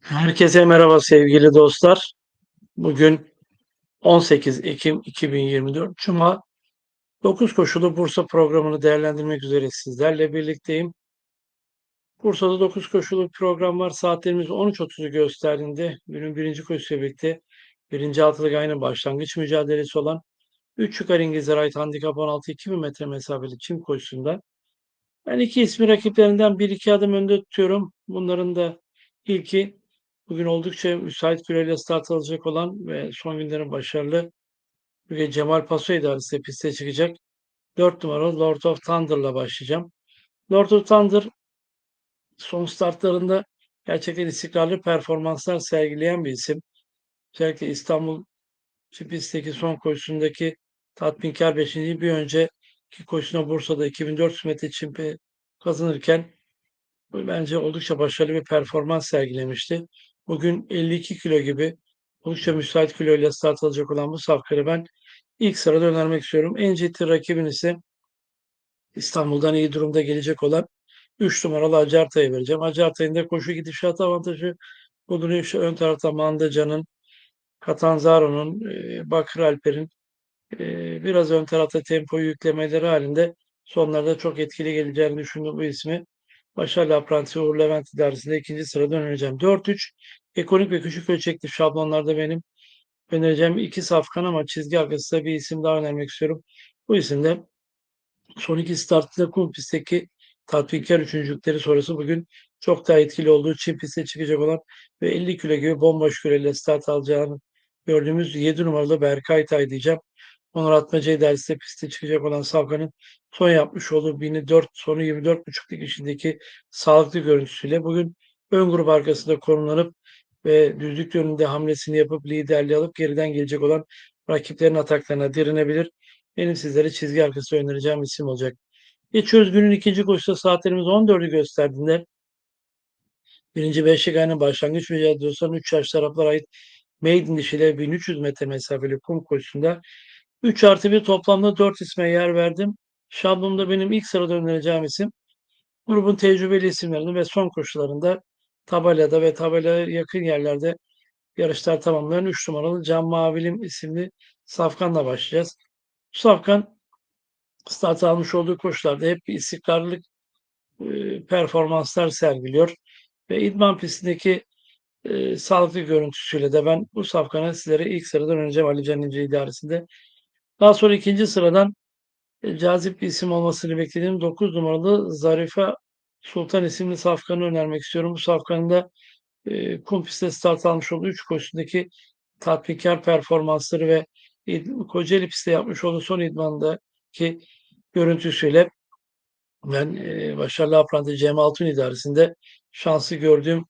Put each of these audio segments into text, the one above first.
Herkese merhaba sevgili dostlar. Bugün 18 Ekim 2024 Cuma 9 koşulu Bursa programını değerlendirmek üzere sizlerle birlikteyim. Bursa'da 9 koşulu program var. Saatlerimiz 13.30'u gösterdiğinde günün birinci koşusuyla birlikte birinci altılık aynı başlangıç mücadelesi olan 3 yukarı İngilizlere ait handikap 16 2000 metre mesafeli çim koşusunda ben iki ismi rakiplerinden bir iki adım önde tutuyorum. Bunların da ilki bugün oldukça müsait süreyle start alacak olan ve son günlerin başarılı ve Cemal Paso idaresi piste çıkacak. 4 numaralı Lord of Thunder'la başlayacağım. Lord of Thunder son startlarında gerçekten istikrarlı performanslar sergileyen bir isim. Özellikle İstanbul pistteki son koşusundaki tatminkar 5. bir önceki koşusuna Bursa'da 2400 metre çimpi kazanırken bence oldukça başarılı bir performans sergilemişti. Bugün 52 kilo gibi oldukça müsait kiloyla start alacak olan bu safkarı ben ilk sırada önermek istiyorum. En ciddi rakibin ise İstanbul'dan iyi durumda gelecek olan 3 numaralı Acarta'ya vereceğim. Acarta'nın da koşu gidişat avantajı bulunuyor. Şu ön tarafta Mandaca'nın, Catanzaro'nun, e, Bakır Alper'in e, biraz ön tarafta tempoyu yüklemeleri halinde sonlarda çok etkili geleceğini düşündüm bu ismi. Başarılı apprenti Uğur Levent idaresinde ikinci sırada önereceğim. 4-3 ekonomik ve küçük ölçekli şablonlarda benim önereceğim iki safkan ama çizgi arkasında bir isim daha önermek istiyorum. Bu isim de son iki startında kum pistteki tatbikkar üçüncülükleri sonrası bugün çok daha etkili olduğu Çin piste çıkacak olan ve 50 kilo gibi bomboş küreyle start alacağını gördüğümüz 7 numaralı Berkay Tay diyeceğim. Onur Atmaca idaresinde piste çıkacak olan Savkan'ın son yapmış olduğu 1004 sonu 24.5'lik içindeki sağlıklı görüntüsüyle bugün ön grup arkasında konumlanıp ve düzlük yönünde hamlesini yapıp liderliği alıp geriden gelecek olan rakiplerin ataklarına direnebilir. Benim sizlere çizgi arkası önereceğim isim olacak. Geçiyoruz günün ikinci koşuda saatlerimiz 14'ü gösterdiğinde birinci beşlik aynı başlangıç mücadelesi 3 yaş taraflara ait Maiden dişiyle 1300 metre mesafeli kum koşusunda 3 artı 1 toplamda 4 isme yer verdim. Şablonda benim ilk sırada önereceğim isim grubun tecrübeli isimlerini ve son koşularında tabelada ve tabelaya yakın yerlerde yarışlar tamamlayan 3 numaralı Can Mavilim isimli Safkan'la başlayacağız. Safkan start almış olduğu koşularda hep bir istikrarlılık e, performanslar sergiliyor ve idman pistindeki e, sağlıklı görüntüsüyle de ben bu safkanı sizlere ilk sıradan önereceğim Ali Can İnce idaresinde. Daha sonra ikinci sıradan e, cazip bir isim olmasını beklediğim 9 numaralı Zarife Sultan isimli safkanı önermek istiyorum. Bu safkanın da e, kum pistte start almış olduğu 3 koşusundaki tatminkar performansları ve Kocaeli pistte yapmış olduğu son idmandaki görüntüsüyle ben e, başarılı apranti Cem Altun idaresinde şansı gördüğüm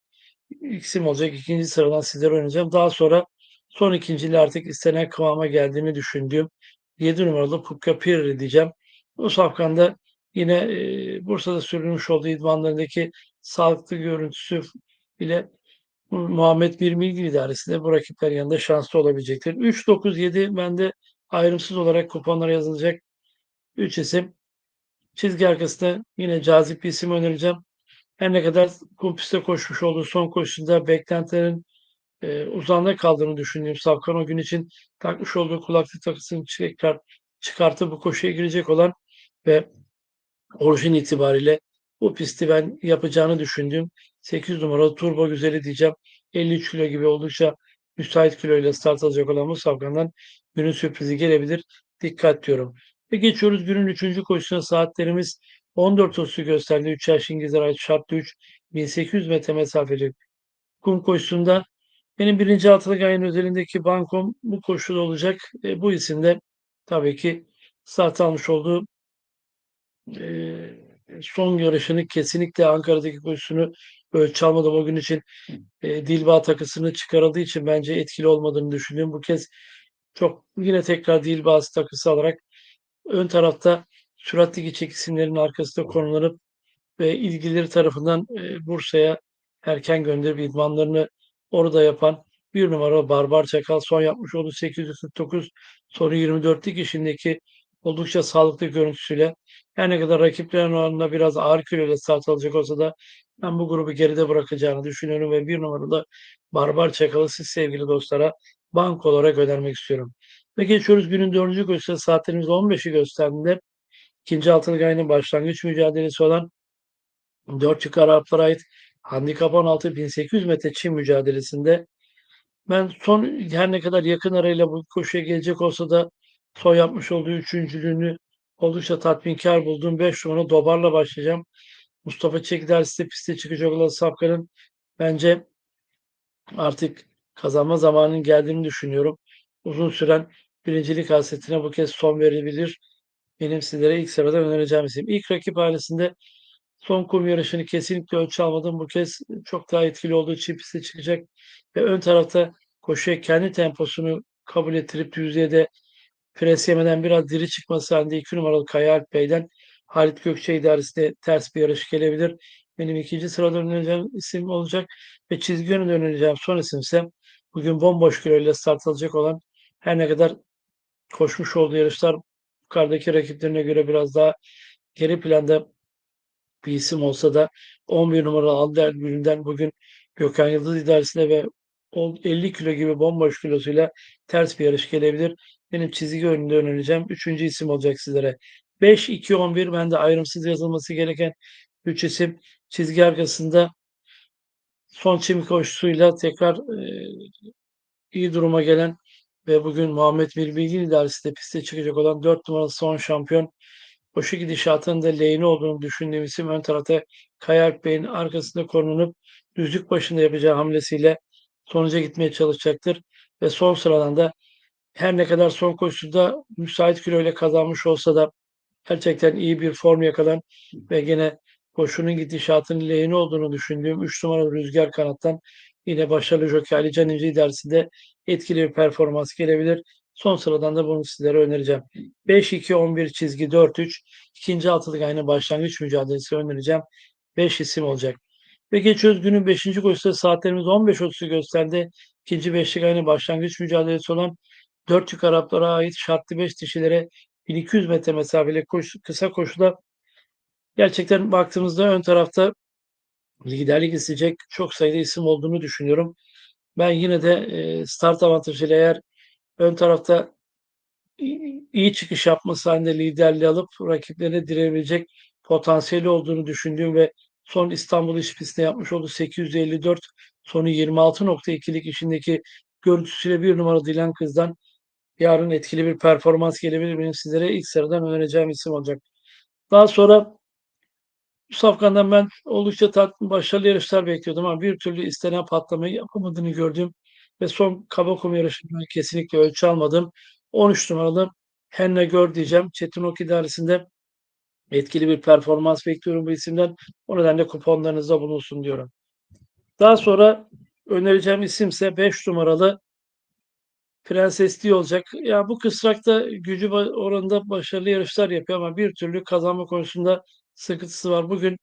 isim olacak. ikinci sıradan sizlere oynayacağım. Daha sonra son ikincili artık istenen kıvama geldiğini düşündüğüm 7 numaralı Pukka Pirri diyeceğim. Bu safkanda yine e, Bursa'da sürülmüş olduğu idmanlarındaki sağlıklı görüntüsü ile Muhammed Bir Bilgi idaresinde bu rakipler yanında şanslı olabilecektir. 3-9-7 bende ayrımsız olarak kuponlara yazılacak 3 isim. Çizgi arkasında yine cazip bir isim önereceğim. Her ne kadar kum pistte koşmuş olduğu son koşusunda beklentilerin e, uzağında kaldığını düşündüğüm Savkan o gün için takmış olduğu kulaklık takısını tekrar çıkartıp bu koşuya girecek olan ve orijin itibariyle bu pisti ben yapacağını düşündüğüm 8 numaralı Turbo Güzeli diyeceğim. 53 kilo gibi oldukça müsait kiloyla start alacak olan bu Savkan'dan günün sürprizi gelebilir. Dikkat diyorum. Ve geçiyoruz günün 3. koşusuna saatlerimiz 14.30'u gösterdi. 3 yaş İngilizler ait şartlı 3 1800 metre mesafeli kum koşusunda benim birinci altılık ayın özelindeki bankom bu koşuda olacak. E, bu isimde tabii ki start almış olduğu e, son yarışını kesinlikle Ankara'daki koşusunu ölçü almadım o gün için e, Dilba takısını çıkarıldığı için bence etkili olmadığını düşünüyorum. Bu kez çok yine tekrar Dilba takısı alarak ön tarafta süratli geçecek isimlerin arkasında konulanıp ve ilgilileri tarafından e, Bursa'ya erken gönderip idmanlarını orada yapan bir numara Barbar Çakal son yapmış olduğu 849 sonra 24'lik işindeki oldukça sağlıklı görüntüsüyle her ne kadar rakiplerin oranında biraz ağır kiloyla start alacak olsa da ben bu grubu geride bırakacağını düşünüyorum ve bir numaralı Barbar Çakalı siz sevgili dostlara bank olarak önermek istiyorum. Ve geçiyoruz günün dördüncü koşusu saatlerimiz 15'i gösterdiğinde ikinci altılık ayının başlangıç mücadelesi olan 4 yük Araplara ait handikap 16 1800 metre çim mücadelesinde ben son her ne kadar yakın arayla bu koşuya gelecek olsa da son yapmış olduğu üçüncülüğünü oldukça tatminkar bulduğum 5 numara Dobar'la başlayacağım. Mustafa Çek derste piste çıkacak olan Safkan'ın bence artık kazanma zamanının geldiğini düşünüyorum. Uzun süren birincilik hasretine bu kez son verebilir. Benim sizlere ilk sırada önereceğim isim. İlk rakip hanesinde son kum yarışını kesinlikle ölçü almadım. Bu kez çok daha etkili olduğu için piste çıkacak ve ön tarafta koşuya kendi temposunu kabul ettirip düzlüğe pres yemeden biraz diri çıkması halinde 2 numaralı Kaya Alp Bey'den Halit Gökçe idaresinde ters bir yarış gelebilir. Benim ikinci sırada önereceğim isim olacak ve çizgi yönünde önereceğim son isim ise bugün bomboş kiloyla start alacak olan her ne kadar koşmuş olduğu yarışlar yukarıdaki rakiplerine göre biraz daha geri planda bir isim olsa da 11 numaralı Alder Gül'ünden bugün Gökhan Yıldız idaresinde ve 50 kilo gibi bomboş kilosuyla ters bir yarış gelebilir. Benim çizgi önünde önereceğim. Üçüncü isim olacak sizlere. 5-2-11 bende ayrımsız yazılması gereken 3 isim. Çizgi arkasında son çim koşusuyla tekrar e, iyi duruma gelen ve bugün Muhammed Bilbilgin idaresinde piste çıkacak olan 4 numaralı son şampiyon koşu gidişatının da lehine olduğunu düşündüğüm isim ön tarafta Kayalp Bey'in arkasında korunup düzlük başında yapacağı hamlesiyle sonuca gitmeye çalışacaktır. Ve son sıradan da her ne kadar son koşuda müsait kiloyla kazanmış olsa da gerçekten iyi bir form yakalan ve gene koşunun gidişatının lehine olduğunu düşündüğüm 3 numaralı Rüzgar Kanat'tan yine başarılı jockey Ali Can İnce dersinde etkili bir performans gelebilir. Son sıradan da bunu sizlere önereceğim. 5-2-11 çizgi 4-3 ikinci altılık aynı başlangıç mücadelesi önereceğim. 5 isim olacak. Ve geçiyoruz günün 5. koşusu saatlerimiz 15.30'u gösterdi. İkinci beşlik aynı başlangıç mücadelesi olan 4 yük Araplara ait şartlı 5 dişilere 1200 metre mesafeli koş, kısa koşuda gerçekten baktığımızda ön tarafta liderlik isteyecek çok sayıda isim olduğunu düşünüyorum. Ben yine de start avantajıyla eğer ön tarafta iyi çıkış yapması halinde liderliği alıp rakiplerine direbilecek potansiyeli olduğunu düşündüğüm ve son İstanbul İş Pisti'nde yapmış olduğu 854 sonu 26.2'lik işindeki görüntüsüyle bir numara Dilan Kız'dan yarın etkili bir performans gelebilir. Benim sizlere ilk sıradan önereceğim isim olacak. Daha sonra bu safkandan ben oldukça tatmin, başarılı yarışlar bekliyordum ama bir türlü istenen patlamayı yapamadığını gördüm ve son Kabakum yarışından kesinlikle ölçü almadım. 13 numaralı Henne Gör diyeceğim. Çetin Ok idaresinde etkili bir performans bekliyorum bu isimden. O nedenle kuponlarınızda bulunsun diyorum. Daha sonra önereceğim isimse 5 numaralı Prenses Di olacak. Ya bu kısrakta gücü oranında başarılı yarışlar yapıyor ama bir türlü kazanma konusunda sıkıntısı var. Bugün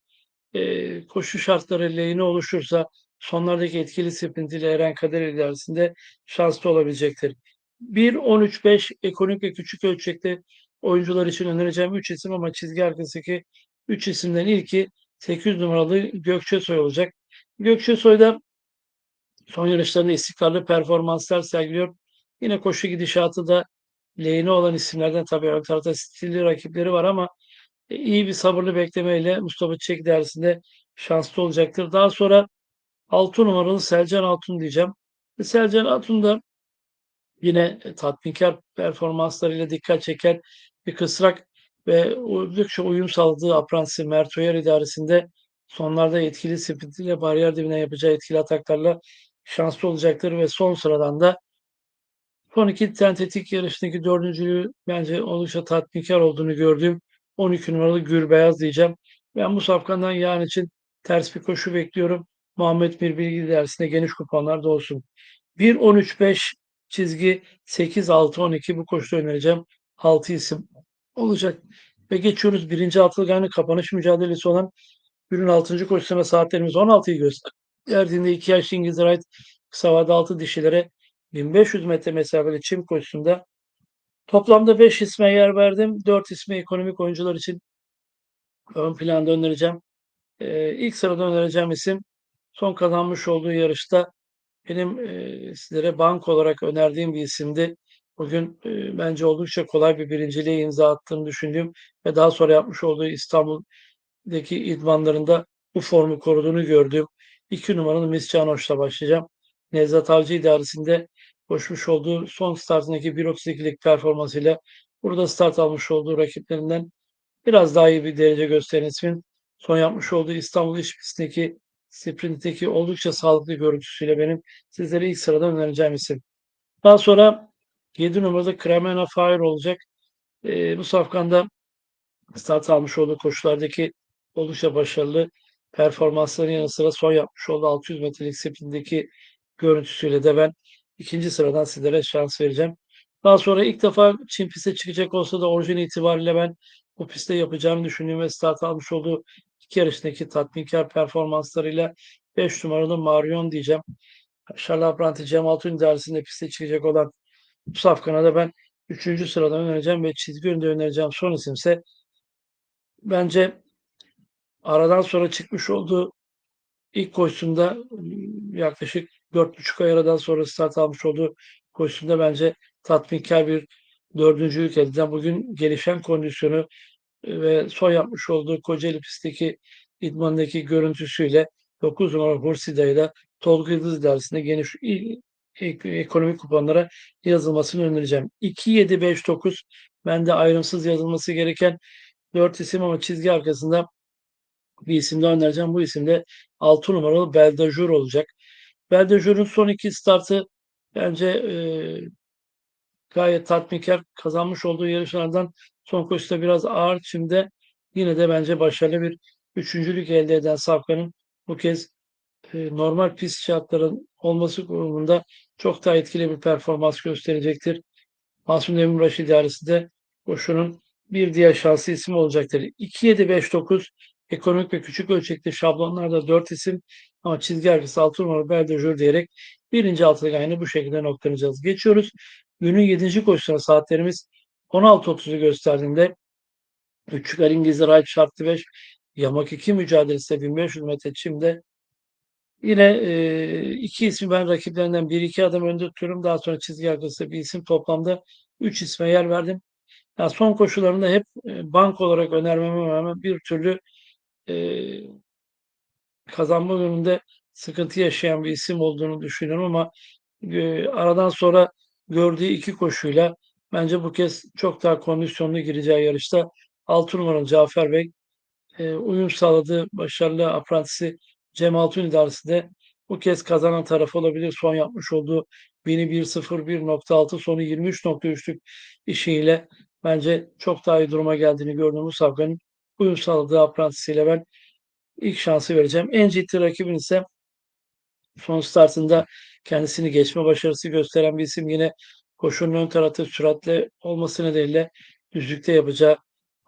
e, koşu şartları lehine oluşursa sonlardaki etkili sprintiyle Eren Kader ilerisinde şanslı olabilecektir. 1-13-5 ekonomik ve küçük ölçekte oyuncular için önereceğim 3 isim ama çizgi arkasındaki 3 isimden ilki 800 numaralı Gökçe Soy olacak. Gökçe Soy'da son yarışlarında istikrarlı performanslar sergiliyor. Yine koşu gidişatı da lehine olan isimlerden tabii ön tarafta stilli rakipleri var ama e, iyi bir sabırlı beklemeyle Mustafa Çek dersinde şanslı olacaktır. Daha sonra 6 numaralı Selcan Altun diyeceğim. E, Selcan Altun da yine tatminkar performanslarıyla dikkat çeken bir kısrak ve oldukça uyum sağladığı Apransi Mert Oyer idaresinde sonlarda etkili sprintiyle bariyer dibine yapacağı etkili ataklarla şanslı olacaktır ve son sıradan da son iki tentetik yarışındaki dördüncülüğü bence oldukça tatminkar olduğunu gördüğüm 12 numaralı Gürbeyaz diyeceğim. Ben bu safkandan yarın için ters bir koşu bekliyorum. Muhammed bir bilgi dersinde geniş kuponlarda olsun. 1-13-5 çizgi 8-6-12 bu koşuda önereceğim. 6 isim olacak. Ve geçiyoruz birinci aynı kapanış mücadelesi olan günün 6. koşusuna saatlerimiz 16'yı gösterdiğinde 2 yaşlı İngiliz ait kısa vade 6 dişilere 1500 metre mesafeli çim koşusunda Toplamda 5 isme yer verdim. 4 ismi ekonomik oyuncular için ön planda önereceğim. Ee, ilk sırada önereceğim isim son kazanmış olduğu yarışta benim e, sizlere bank olarak önerdiğim bir isimdi. Bugün e, bence oldukça kolay bir birinciliğe imza attığını düşündüğüm ve daha sonra yapmış olduğu İstanbul'daki idmanlarında bu formu koruduğunu gördüğüm 2 numaralı Miss Canoş'la başlayacağım. Nevzat Avcı idaresinde koşmuş olduğu son startındaki 1.32'lik performansıyla burada start almış olduğu rakiplerinden biraz daha iyi bir derece gösteren ismin son yapmış olduğu İstanbul İş Pisti'ndeki sprintteki oldukça sağlıklı görüntüsüyle benim sizlere ilk sırada önereceğim isim. Daha sonra 7 numarada Cremena Fire olacak. E, bu safkanda start almış olduğu koşulardaki oldukça başarılı performansların yanı sıra son yapmış olduğu 600 metrelik sprintteki görüntüsüyle de ben ikinci sıradan sizlere şans vereceğim. Daha sonra ilk defa Çin piste çıkacak olsa da orijin itibariyle ben bu pistte yapacağını düşündüğüm ve start almış olduğu iki yarıştaki tatminkar performanslarıyla 5 numaralı Marion diyeceğim. Charles Apprenti Cem Altun dersinde piste çıkacak olan bu safkana da ben 3. sıradan önereceğim ve çizgi önünde önereceğim son isimse bence aradan sonra çıkmış olduğu ilk koşusunda yaklaşık 4,5 ay aradan sonra start almış olduğu koşusunda bence tatminkar bir dördüncülük elde bugün gelişen kondisyonu ve son yapmış olduğu Kocaeli pistteki idmandaki görüntüsüyle 9 numara Hursida'yı da Tolga Yıldız dersinde geniş ekonomik kuponlara yazılmasını önereceğim. 2, 7, 5, 9 bende ayrımsız yazılması gereken 4 isim ama çizgi arkasında bir isim daha önereceğim. Bu isim de 6 numaralı Beldajur olacak. Beldajur'un son iki startı bence e, gayet tatminkar kazanmış olduğu yarışlardan son koşuda biraz ağır çimde yine de bence başarılı bir üçüncülük elde eden Safkan'ın bu kez e, normal pist şartların olması durumunda çok daha etkili bir performans gösterecektir. Masum Demirbaş idaresi de koşunun bir diğer şanslı ismi olacaktır. 2-7-5-9 ekonomik ve küçük ölçekli şablonlarda 4 isim ama çizgi arkası 6 numara Berdejur diyerek birinci altılık aynı bu şekilde noktalayacağız. Geçiyoruz. Günün 7. koşusuna saatlerimiz 16.30'u gösterdiğinde Üççükler İngilizler Alp şartlı 5 Yamak 2 mücadelesi 1500 metre çimde Yine e, iki ismi ben rakiplerinden bir iki adım önde tutuyorum. Daha sonra çizgi arkasında bir isim toplamda üç isme yer verdim. Yani son koşularında hep e, bank olarak önermeme rağmen bir türlü e, kazanma yönünde sıkıntı yaşayan bir isim olduğunu düşünüyorum ama e, aradan sonra gördüğü iki koşuyla bence bu kez çok daha kondisyonlu gireceği yarışta 6 numaralı Cafer Bey e, uyum sağladığı başarılı aprantisi Cem Altun idaresi de bu kez kazanan taraf olabilir. Son yapmış olduğu 1.01.06 sonu 23.3'lük işiyle bence çok daha iyi duruma geldiğini gördüğümüz Safkan'ın uyum sağladığı aprantisiyle ben ilk şansı vereceğim. En ciddi rakibin ise son startında kendisini geçme başarısı gösteren bir isim yine koşunun ön tarafı süratle olması nedeniyle düzlükte yapacağı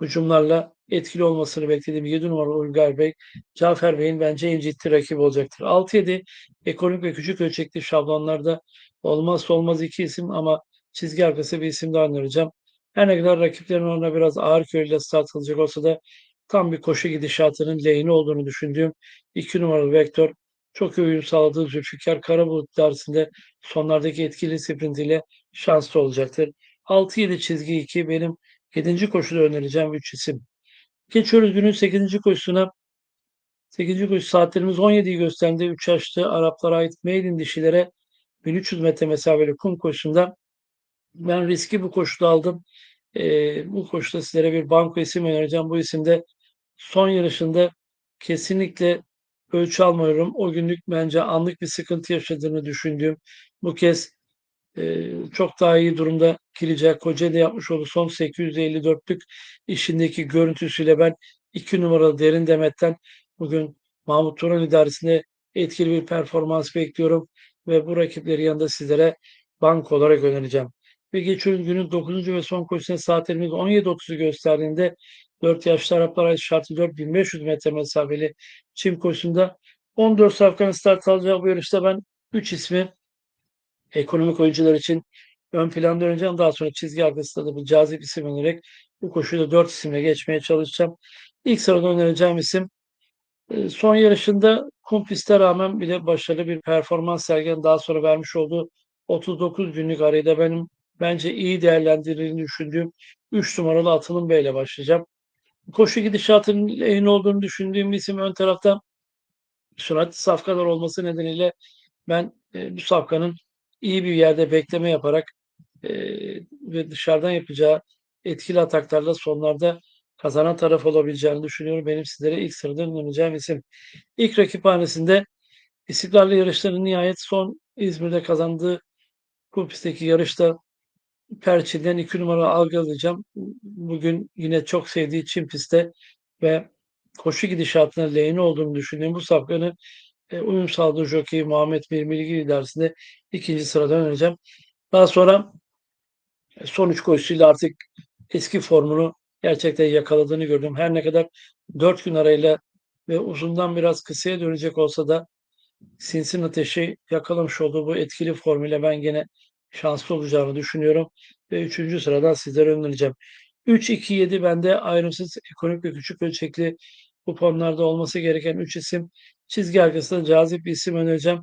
hücumlarla etkili olmasını beklediğim 7 numaralı Ulgar Bey, Cafer Bey'in bence en ciddi rakibi olacaktır. 6-7 ekonomik ve küçük ölçekli şablonlarda olmazsa olmaz iki isim ama çizgi arkası bir isim daha önereceğim. Her ne kadar rakiplerin ona biraz ağır köylüyle start alacak olsa da tam bir koşu gidişatının lehine olduğunu düşündüğüm 2 numaralı Vektör çok iyi uyum sağladığı Zülfikar Karabulut dersinde sonlardaki etkili sprintiyle şanslı olacaktır. 6-7 çizgi 2 benim 7. koşuda önereceğim 3 isim. Geçiyoruz günün 8. koşusuna. 8. koşu saatlerimiz 17'yi gösterdi. 3 yaşlı Araplara ait mailin dişilere 1300 metre mesafeli kum koşusunda ben riski bu koşuda aldım. Ee, bu koşuda sizlere bir banko isim önereceğim. Bu isimde son yarışında kesinlikle ölçü almıyorum. O günlük bence anlık bir sıkıntı yaşadığını düşündüğüm bu kez çok daha iyi durumda girecek. Kocaeli yapmış olduğu son 854'lük işindeki görüntüsüyle ben 2 numaralı Derin Demet'ten bugün Mahmut Turan idaresinde etkili bir performans bekliyorum ve bu rakipleri yanında sizlere bank olarak önereceğim. Ve geçiyoruz günün 9. ve son koşusuna saatlerimiz 17.30'u gösterdiğinde 4 yaşlı Araplar şartı 4500 metre mesafeli çim koşusunda 14 safkanın start alacağı bu yarışta ben 3 ismi ekonomik oyuncular için ön planda oynayacağım. Daha sonra çizgi arkasında da bir cazip isim önererek bu koşuyu da 4 isimle geçmeye çalışacağım. İlk sırada önereceğim isim e, son yarışında kum piste rağmen bile başarılı bir performans sergilen daha sonra vermiş olduğu 39 günlük arayı da benim bence iyi değerlendirildiğini düşündüğüm 3 numaralı Atılım Bey ile başlayacağım. Koşu gidişatının en olduğunu düşündüğüm isim ön tarafta süratli safkalar olması nedeniyle ben e, bu safkanın iyi bir yerde bekleme yaparak e, ve dışarıdan yapacağı etkili ataklarla sonlarda kazanan taraf olabileceğini düşünüyorum. Benim sizlere ilk sırada önereceğim isim. İlk rakiphanesinde İstiklal yarışlarının nihayet son İzmir'de kazandığı kum pistteki yarışta Perçin'den iki numara algılayacağım. Bugün yine çok sevdiği Çin pistte ve koşu gidişatına lehine olduğunu düşündüğüm bu safkanın e, uyum sağladığı jockey Muhammed Mirmilgi idaresinde ikinci sırada önereceğim. Daha sonra e, son üç koşusuyla artık eski formunu gerçekten yakaladığını gördüm. Her ne kadar dört gün arayla ve uzundan biraz kısaya dönecek olsa da Sinsin Ateş'i yakalamış olduğu bu etkili formüle ben gene şanslı olacağını düşünüyorum. Ve üçüncü sıradan sizlere önereceğim. 3-2-7 bende ayrımsız ekonomik ve küçük ölçekli kuponlarda olması gereken 3 isim. Çizgi arkasında cazip bir isim önereceğim.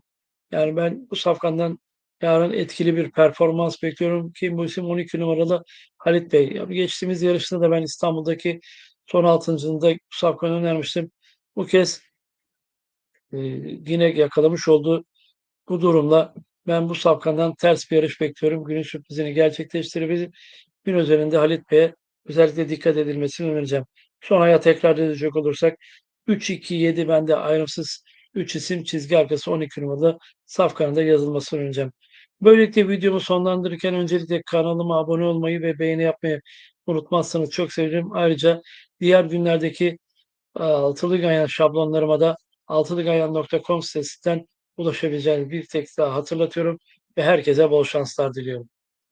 Yani ben bu safkandan yarın etkili bir performans bekliyorum. Kim bu isim 12 numaralı Halit Bey. Ya geçtiğimiz yarışta da ben İstanbul'daki son altıncılığında bu safkanı önermiştim. Bu kez e, yine yakalamış olduğu bu durumla ben bu safkandan ters bir yarış bekliyorum. Günün sürprizini gerçekleştirebilir. Gün üzerinde Halit Bey'e özellikle dikkat edilmesini önereceğim. Son aya tekrar edecek olursak 3-2-7 bende ayrımsız 3 isim çizgi arkası 12 numaralı safkanında yazılmasını önereceğim. Böylelikle videomu sonlandırırken öncelikle kanalıma abone olmayı ve beğeni yapmayı unutmazsanız çok sevinirim. Ayrıca diğer günlerdeki altılı ganyan şablonlarıma da altılıganyan.com sitesinden ulaşabileceğinizi bir tek daha hatırlatıyorum ve herkese bol şanslar diliyorum.